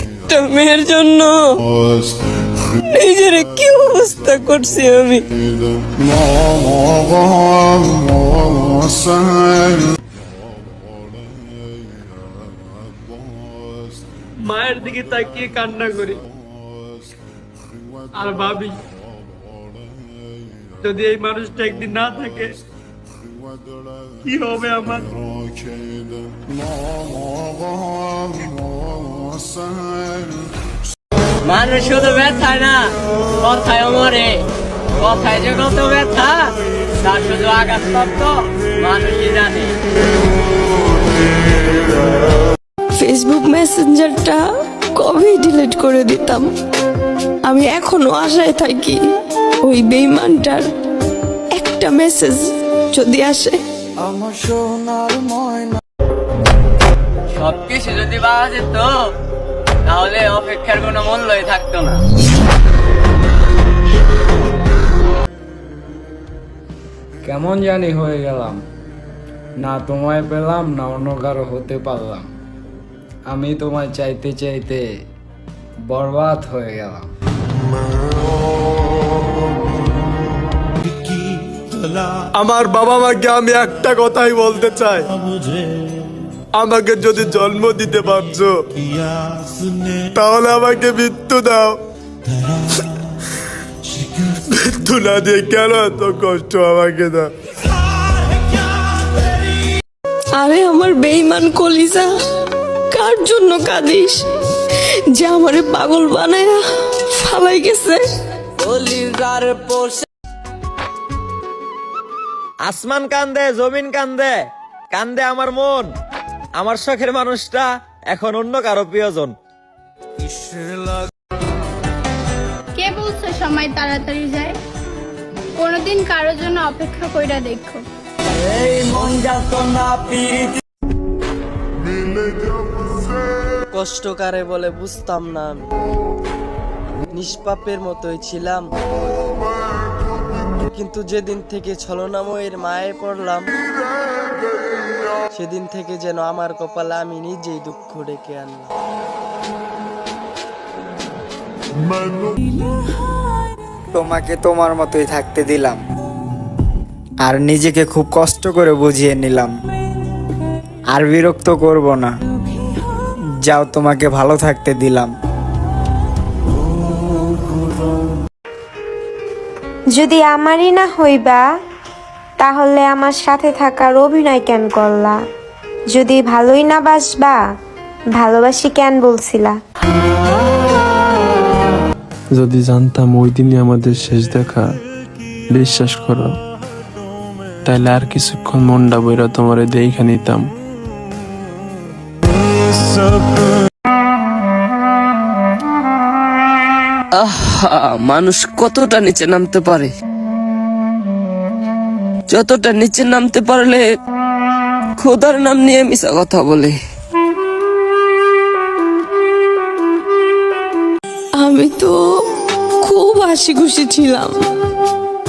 একটা মেয়ের জন্য নিজের কি অবস্থা করছি আমি? মায়ের দিকে তাকিয়ে কান্না করি। আর ভাবি, যদি এই মানুষটা একদিন না থাকে কি হবে আমার? মানুষ শুধু ব্যথা না কথায় মরে। কথায় যে কত ব্যথা তার শুধু আঘাত প্রাপ্ত মানুষই জানে। ফেসবুক মেসেঞ্জারটা কবে ডিলিট করে দিতাম? আমি এখনও আশায় থাকি ওই বেইমানটার একটা মেসেজ যদি আসে। আমার সোনার ময়না। সবকিছু যদি পাওয়া যেত তাহলে অপেক্ষার কোনো মূল্যই থাকতো না। কেমন জানি হয়ে গেলাম। না তোমায় পেলাম না অন্য কারও হতে পারলাম। আমি তোমায় চাইতে চাইতে বরবাদ হয়ে গেলাম। আমার বাবা মাকে আমি একটা কথাই বলতে চাই। আমাকে যদি জন্ম দিতে পারছ তাহলে আমাকে মৃত্যু দাও। মৃত্যু না দিয়ে কেন এত কষ্ট আমাকে দাও? আরে আমার বেইমান কলিজা কার জন্য কাঁদিস? যে আমারে পাগল বানায় ফালাই গেছে। আসমান কান্দে জমিন কান্দে কান্দে আমার মন। আমার শখের মানুষটা এখন অন্য কারও প্রিয়জন। কে বলছে সময় তাড়াতাড়ি যায়? কোনোদিন কারোর জন্য অপেক্ষা কইরা দেখো। কষ্ট কারে বলে বুঝতাম না আমি। নিষ্পাপের মতোই ছিলাম। কিন্তু যেদিন থেকে ছলনাময়ের মায়ে পড়লাম, সেদিন থেকে যেন আমার কপালে আমি নিজেই দুঃখ ডেকে আনলাম। তোমাকে তোমার মতোই থাকতে দিলাম, আর নিজেকে খুব কষ্ট করে বুঝিয়ে নিলাম, আর বিরক্ত করব না। যাও, তোমাকে ভালো থাকতে দিলাম। যদি আমারই না হইবা, তাহলে আমার সাথে থাকার অভিনয় কেন করলা? যদি ভালোই না বাসবা, ভালোবাসি কেন বলছিলা? যদি জানতাম ওই দিনই আমাদের শেষ দেখা, বিশ্বাস করো, তাইলে আর কিছুক্ষণ মনটা বইরা তোমারে দেখা নিতাম। আহা মানুষ কতটা নিচে নামতে পারে? যতটা নিচে নামতে পারলে খোদার নাম নিয়ে মিশা কথা বলে। আমি তো খুব হাসি খুশি ছিলাম।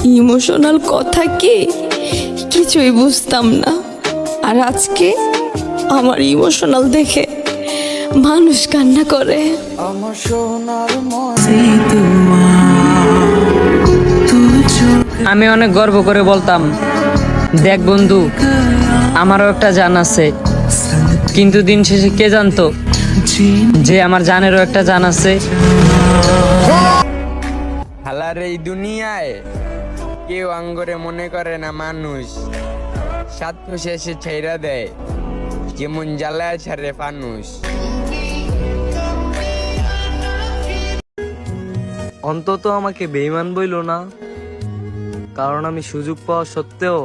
ইমোশনাল কথা কি? কিছুই বুঝতাম না। আর আজকে আমার ইমোশনাল দেখে মানুষ কান্না করে। আমি অনেক গর্ব করে বলতাম দেখ বন্ধু আমারও একটা জান আছে। কিন্তু দিন শেষে কে জানতো যে আমার জানেরও একটা জান আছে? হালার এই দুনিয়ায় কেউ আঙ্গরে মনে করে না মানুষ। সাত শেষে ছেড়া দেয় যেমন জ্বালায় ছাড়ে ফানুষ। অন্তত আমাকে বেইমান বইল না। কারণ আমি সুযোগ পাওয়া সত্ত্বেও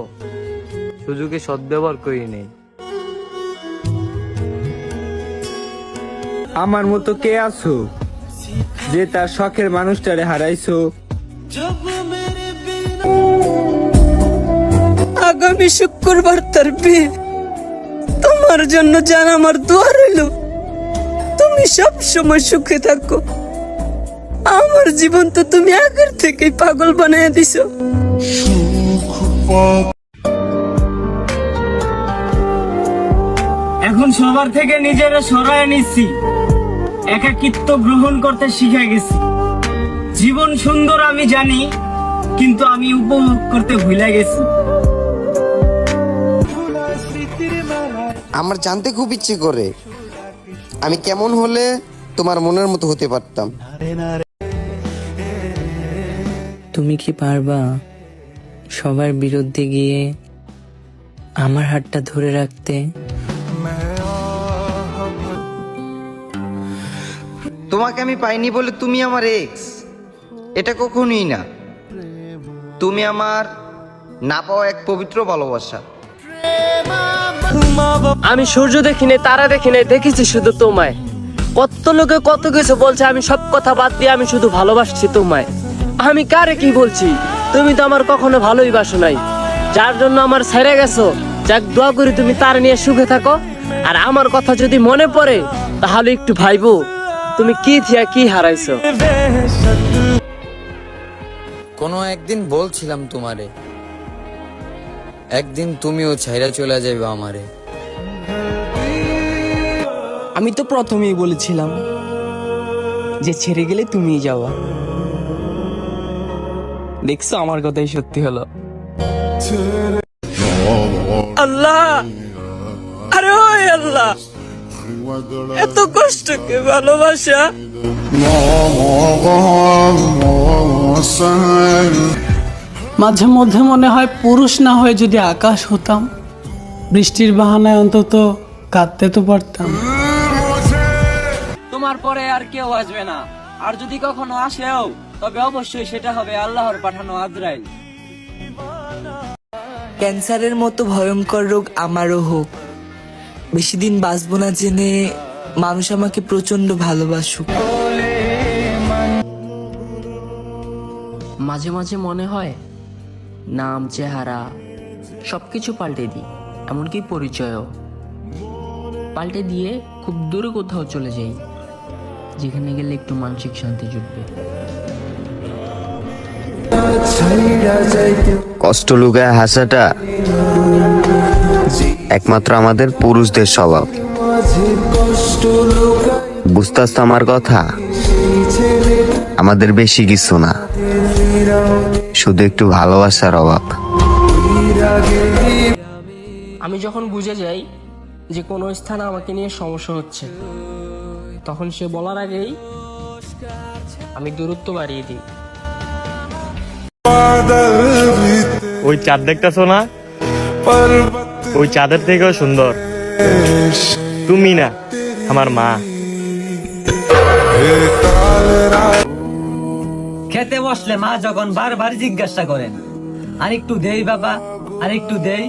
সুযোগে সদ্ব্যবহার করি নেই। আমার মতো কে আছো যে তার শখের মানুষটারে হারাইছো? আগামী শুক্রবার তার বিয়ে। তোমার জন্য জান আমার দোয়া রইল তুমি সব সময় সুখে থাকো। আমার জীবন তো তুমি আগের থেকেই পাগল বানিয়ে দিছো। এখন সবার থেকে নিজেরা সরায় নিচ্ছি। একাকিত্ব গ্রহণ করতে শিখে গেছি। জীবন সুন্দর আমি জানি কিন্তু আমি উপভোগ করতে ভুলে গেছি। আমার জানতে খুব ইচ্ছে করে। আমি কেমন হলে তোমার মনের মতো হতে পারতাম। তুমি কি পারবা? সবার বিরুদ্ধে গিয়ে আমার হাতটা ধরে রাখতে? তোমাকে আমি পাইনি বলে তুমি আমার এক্স এটা কখনোই না। তুমি আমার না পাওয়া এক পবিত্র ভালোবাসা। আমি সূর্য দেখি নাই তারা দেখি নাই দেখেছি শুধু তোমায়। কত লোকে কত কিছু বলছে আমি সব কথা বাদ দিয়ে আমি শুধু ভালোবাসছি তোমায়। আমি কারে কি বলছি? তুমি তো আমার কখনো ভালোই বাসো নাই। যার জন্য আমার ছেড়ে গেছো যাক দোয়া করি তুমি তার নিয়ে সুখে থাকো। আর আমার কথা যদি মনে পড়ে তাহলে একটু ভাইবো তুমি কি থিয়া কি হারাইছো? কোনো একদিন বলছিলাম তোমারে একদিন তুমিও ছাইরা চলে যাইবে আমারে। আমি তো প্রথমেই বলেছিলাম যে ছেড়ে গেলে তুমিই যাওয়া। দেখছ? আমার কথাই সত্যি হলো। আল্লাহ! আরে ওই আল্লাহ! এত কষ্টকে ভালোবাসা? মাঝে মধ্যে মনে হয় পুরুষ না হয়ে যদি আকাশ হতাম বৃষ্টির বাহানায় অন্তত কাঁদতে তো পারতাম। তোমার পরে আর কেউ আসবে না। আর যদি কখনো আসেও তবে অবশ্যই সেটা হবে আল্লাহর পাঠানো আজরাইল। ক্যান্সারের মতো ভয়ঙ্কর রোগ আমারও হোক। বেশি দিন বাঁচবো না জেনে মানুষ আমাকে প্রচণ্ড ভালোবাসুক। মাঝে মাঝে মনে হয় নাম চেহারা সবকিছু পাল্টে দিই এমনকি পরিচয়ও। পাল্টে দিয়ে খুব দূরে কোথাও চলে যাই যেখানে গেলে একটু মানসিক শান্তি জুটবে। কষ্ট লুকায় হাসাটা একমাত্র আমাদের পুরুষদের স্বভাব। বুঝতাস আমার কথা, আমাদের বেশি কিছু না। শুধু একটু ভালোবাসার অভাব। আমি যখন বুঝে যাই যে কোনো স্থানে আমাকে নিয়ে সমস্যা হচ্ছে, তখন সে বলার আগেই আমি দূরত্ব বাড়িয়ে দিই। ওই চাঁদ দেখতেছো না? ওই চাঁদের থেকেও সুন্দর। তুমি না, আমার মা। খেতে বসলে মা যখন বারবার জিজ্ঞাসা করেন, আর একটু দেই বাবা, আর একটু দেই?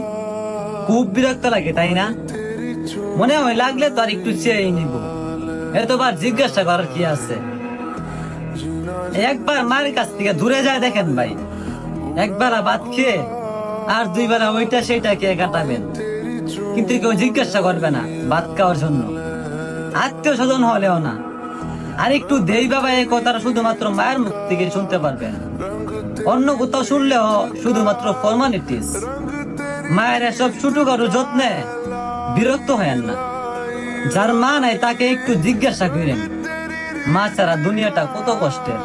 খুব বিরক্ত লাগে, তাই না? মনে হয় লাগলে তো আর একটু চেয়ে নিব। এতবার জিজ্ঞাসা করার কি আছে? একবার মায়ের কাছ থেকে দূরে যায় দেখেন ভাই। একবার ভাত খেয়ে আর দুইবার ওইটা সেইটা কে কাটাবেন। কিন্তু কেউ জিজ্ঞাসা করবে না ভাত খাওয়ার জন্য। আত্মীয় স্বজন হলেও না। আর একটু দেই বাবা এই কথাটা শুধুমাত্র মায়ের মুখ থেকে শুনতে পারবেন। অন্য কোথাও শুনলেও শুধুমাত্র ফর্মালিটিস মায়ের এসব ছোট কারও যত্নে বিরক্ত হয় না। যার মা নাই তাকে একটু জিজ্ঞাসা করেন, মা ছাড়া দুনিয়াটা কত কষ্টের?